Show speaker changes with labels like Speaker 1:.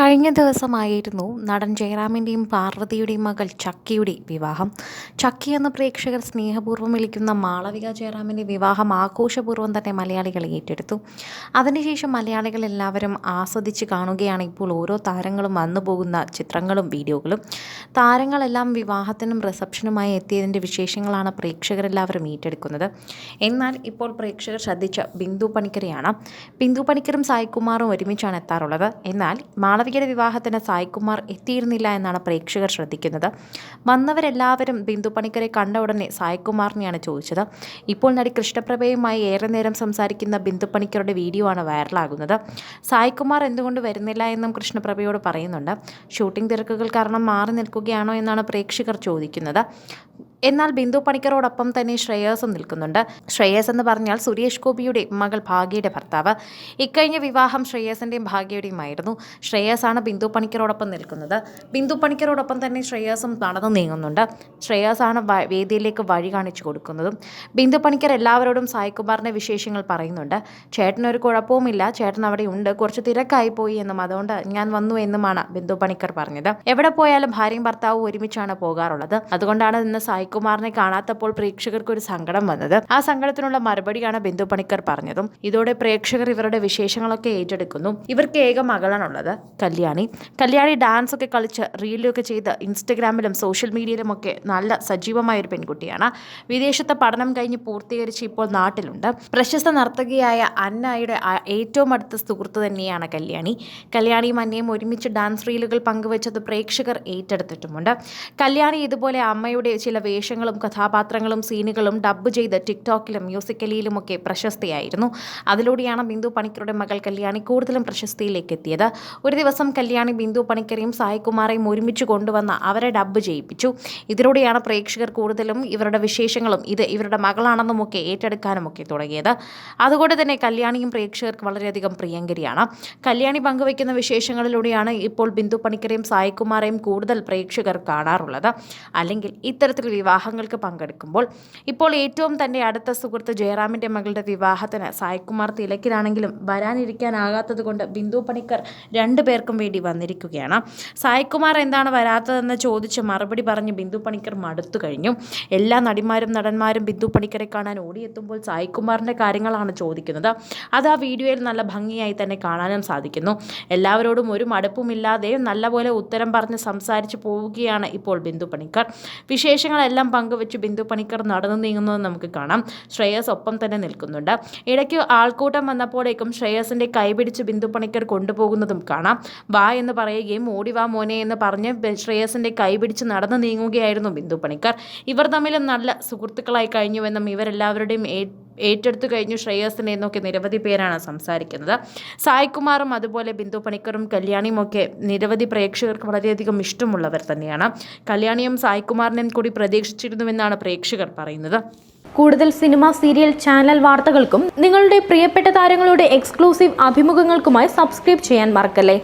Speaker 1: കഴിഞ്ഞ ദിവസമായിരുന്നു നടൻ ജയറാമിന്റെയും പാർവതിയുടെയും മകൾ ചക്കിയുടെ വിവാഹം. ചക്കി എന്ന പ്രേക്ഷകർ സ്നേഹപൂർവം വിളിക്കുന്ന മാളവിക ജയറാമിന്റെ വിവാഹം ആഘോഷപൂർവം തന്നെ മലയാളികൾ ഏറ്റെടുത്തു. അതിനുശേഷം മലയാളികൾ എല്ലാവരും ആസ്വദിച്ച് കാണുകയാണ് ഇപ്പോൾ ഓരോ താരങ്ങളും വന്നു പോകുന്ന ചിത്രങ്ങളും വീഡിയോകളും. താരങ്ങളെല്ലാം വിവാഹത്തിനും റിസപ്ഷനുമായി എത്തിയതിന്റെ വിശേഷങ്ങളാണ് പ്രേക്ഷകരെല്ലാവരും ഏറ്റെടുക്കുന്നത്. എന്നാൽ ഇപ്പോൾ പ്രേക്ഷകർ ശ്രദ്ധിച്ച ബിന്ദു പണിക്കരെയാണ്. ബിന്ദു പണിക്കരും സായികുമാറും ഒരുമിച്ചാണ് എത്താറുള്ളത്. എന്നാൽ മാളവികയുടെ വിവാഹത്തിന് സായികുമാർ എത്തിയിരുന്നില്ല എന്നാണ് പ്രേക്ഷകർ ശ്രദ്ധിക്കുന്നത്. വന്നവരെല്ലാവരും ബിന്ദു പണിക്കരെ കണ്ട ഉടനെ സായികുമാറിനെയാണ് ചോദിച്ചത്. ഇപ്പോൾ നടി കൃഷ്ണപ്രഭയുമായി ഏറെ നേരം സംസാരിക്കുന്ന ബിന്ദു പണിക്കരുടെ വീഡിയോ ആണ് വൈറലാകുന്നത്. സായികുമാർ എന്തുകൊണ്ട് വരുന്നില്ല എന്നും കൃഷ്ണപ്രഭയോട് പറയുന്നുണ്ട്. ഷൂട്ടിംഗ് തിരക്കുകൾ കാരണം മാറി നിൽക്കുകയാണോ എന്നാണ് പ്രേക്ഷകർ ചോദിക്കുന്നത്. എന്നാൽ ബിന്ദു പണിക്കറോടൊപ്പം തന്നെ ശ്രേയസും നിൽക്കുന്നുണ്ട്. ശ്രേയസ് എന്ന് പറഞ്ഞാൽ സുരേഷ് ഗോപിയുടെ മകൾ ഭാഗ്യയുടെ ഭർത്താവ്. ഇക്കഴിഞ്ഞ വിവാഹം ശ്രേയസിന്റെയും ഭാഗ്യയുടെയുമായിരുന്നു. ശ്രേയസാണ് ബിന്ദു പണിക്കറോടൊപ്പം നിൽക്കുന്നത്. ബിന്ദു പണിക്കറോടൊപ്പം തന്നെ ശ്രേയസും നടന്നു നീങ്ങുന്നുണ്ട്. ശ്രേയസാണ് വേദിയിലേക്ക് വഴി കാണിച്ചു കൊടുക്കുന്നതും. ബിന്ദു പണിക്കർ എല്ലാവരോടും സായികുമാറിന്റെ വിശേഷങ്ങൾ പറയുന്നുണ്ട്. ചേട്ടനൊരു കുഴപ്പവുമില്ല. ചേട്ടൻ അവിടെ ഉണ്ട്. കുറച്ച് തിരക്കായി പോയി എന്നും അതുകൊണ്ട് ഞാൻ വന്നു എന്നുമാണ് ബിന്ദു പണിക്കർ പറഞ്ഞത്. എവിടെ പോയാലും ഭാര്യയും ഭർത്താവും ഒരുമിച്ചാണ് പോകാറുള്ളത്. അതുകൊണ്ടാണ് ഇന്ന് സായികുമാറിനെ കാണാത്തപ്പോൾ പ്രേക്ഷകർക്ക് ഒരു സങ്കടം വന്നത്. ആ സങ്കടത്തിനുള്ള മറുപടിയാണ് ബിന്ദു പണിക്കർ പറഞ്ഞതും. ഇതോടെ പ്രേക്ഷകർ ഇവരുടെ വിശേഷങ്ങളൊക്കെ ഏറ്റെടുക്കുന്നു. ഇവർക്ക് ഏക മകളാണുള്ളത് കല്യാണി. കല്യാണി ഡാൻസ് ഒക്കെ കളിച്ച് റീലൊക്കെ ചെയ്ത് ഇൻസ്റ്റഗ്രാമിലും സോഷ്യൽ മീഡിയയിലും ഒക്കെ നല്ല സജീവമായ ഒരു പെൺകുട്ടിയാണ്. വിദേശത്തെ പഠനം കഴിഞ്ഞ് പൂർത്തീകരിച്ച് ഇപ്പോൾ നാട്ടിലുണ്ട്. പ്രശസ്ത നർത്തകിയായ അന്നയുടെ ഏറ്റവും അടുത്ത സുഹൃത്ത് തന്നെയാണ് കല്യാണി. കല്യാണിയും അന്നയും ഒരുമിച്ച് ഡാൻസ് റീലുകൾ പങ്കുവച്ചത് പ്രേക്ഷകർ ഏറ്റെടുത്തിട്ടുമുണ്ട്. കല്യാണി ഇതുപോലെ അമ്മയുടെ ചില വേഷങ്ങളും കഥാപാത്രങ്ങളും സീനുകളും ഡബ്ബ് ചെയ്ത് ടിക്ടോക്കിലും മ്യൂസിക്കലിയിലുമൊക്കെ പ്രശസ്തിയായിരുന്നു. അതിലൂടെയാണ് ബിന്ദു പണിക്കരുടെ മകൾ കല്യാണി കൂടുതലും പ്രശസ്തിയിലേക്ക് എത്തിയത്. ഒരു ദിവസം കല്യാണി ബിന്ദു പണിക്കരെയും സായികുമാറേയും ഒരുമിച്ച് കൊണ്ടുവന്ന അവരെ ഡബ്ബ് ചെയ്യിപ്പിച്ചു. ഇതിലൂടെയാണ് പ്രേക്ഷകർ കൂടുതലും ഇവരുടെ വിശേഷങ്ങളും ഇത് ഇവരുടെ മകളാണെന്നുമൊക്കെ ഏറ്റെടുക്കാനുമൊക്കെ തുടങ്ങിയത്. അതുകൊണ്ട് തന്നെ കല്യാണിയും പ്രേക്ഷകർക്ക് വളരെയധികം പ്രിയങ്കരിയാണ്. കല്യാണി പങ്കുവയ്ക്കുന്ന വിശേഷങ്ങളിലൂടെയാണ് ഇപ്പോൾ ബിന്ദു പണിക്കരെയും സായികുമാറേയും കൂടുതൽ പ്രേക്ഷകർ കാണാറുള്ളത്. അല്ലെങ്കിൽ ഇത്തരത്തിൽ വിവാഹങ്ങൾക്ക് പങ്കെടുക്കുമ്പോൾ ഇപ്പോൾ ഏറ്റവും തന്റെ അടുത്ത സുഹൃത്ത് ജയറാമിന്റെ മകളുടെ വിവാഹത്തിന് സായ്കുമാർ തിലക്കിലാണെങ്കിലും വരാനിരിക്കാനാകാത്തത് കൊണ്ട് ബിന്ദു പണിക്കർ രണ്ടു പേർക്കും വേണ്ടി വന്നിരിക്കുകയാണ്. സായ്കുമാർ എന്താണ് വരാത്തതെന്ന് ചോദിച്ച് മറുപടി പറഞ്ഞ് ബിന്ദു പണിക്കർ മടുത്തു കഴിഞ്ഞു. എല്ലാ നടിമാരും നടന്മാരും ബിന്ദു പണിക്കരെ കാണാൻ ഓടിയെത്തുമ്പോൾ സായ്കുമാറിന്റെ കാര്യങ്ങളാണ് ചോദിക്കുന്നത്. അത് ആ വീഡിയോയിൽ നല്ല ഭംഗിയായി തന്നെ കാണാനും സാധിക്കുന്നു. എല്ലാവരോടും ഒരു മടുപ്പുമില്ലാതെ നല്ലപോലെ ഉത്തരം പറഞ്ഞ് സംസാരിച്ച് പോവുകയാണ് ഇപ്പോൾ ബിന്ദു പണിക്കർ. വിശേഷങ്ങളെല്ലാം പങ്കുവെച്ച് ബിന്ദു പണിക്കർ നടന്നു നീങ്ങുന്നത് നമുക്ക് കാണാം. ശ്രേയസ് ഒപ്പം തന്നെ നിൽക്കുന്നുണ്ട്. ഇടയ്ക്ക് ആൾക്കൂട്ടം വന്നപ്പോഴേക്കും ശ്രേയസിന്റെ കൈപിടിച്ച് ബിന്ദു പണിക്കർ കൊണ്ടുപോകുന്നതും കാണാം. വാ എന്ന് പറയുകയും ഓടി വാ മോനെ എന്ന് പറഞ്ഞ് ശ്രേയസിന്റെ കൈപിടിച്ച് നടന്നു നീങ്ങുകയായിരുന്നു ബിന്ദു പണിക്കർ. ഇവർ തമ്മിൽ നല്ല സുഹൃത്തുക്കളായി കഴിഞ്ഞുവെന്നും ഇവരെല്ലാവരുടെയും ഏറ്റെടുത്തു കഴിഞ്ഞു ശ്രേയസിനെ എന്നൊക്കെ നിരവധി പേരാണ് സംസാരിക്കുന്നത്. സായ്കുമാറും അതുപോലെ ബിന്ദു പണിക്കറും കല്യാണിയും ഒക്കെ നിരവധി പ്രേക്ഷകർക്ക് വളരെയധികം ഇഷ്ടമുള്ളവർ തന്നെയാണ്. കല്യാണിയും സായ്കുമാറിനെയും കൂടി പ്രതീക്ഷിച്ചിരുന്നുവെന്നാണ് പ്രേക്ഷകർ പറയുന്നത്.
Speaker 2: കൂടുതൽ സിനിമ സീരിയൽ ചാനൽ വാർത്തകൾക്കും നിങ്ങളുടെ പ്രിയപ്പെട്ട താരങ്ങളുടെ എക്സ്ക്ലൂസീവ് അഭിമുഖങ്ങൾക്കുമായി സബ്സ്ക്രൈബ് ചെയ്യാൻ മറക്കല്ലേ?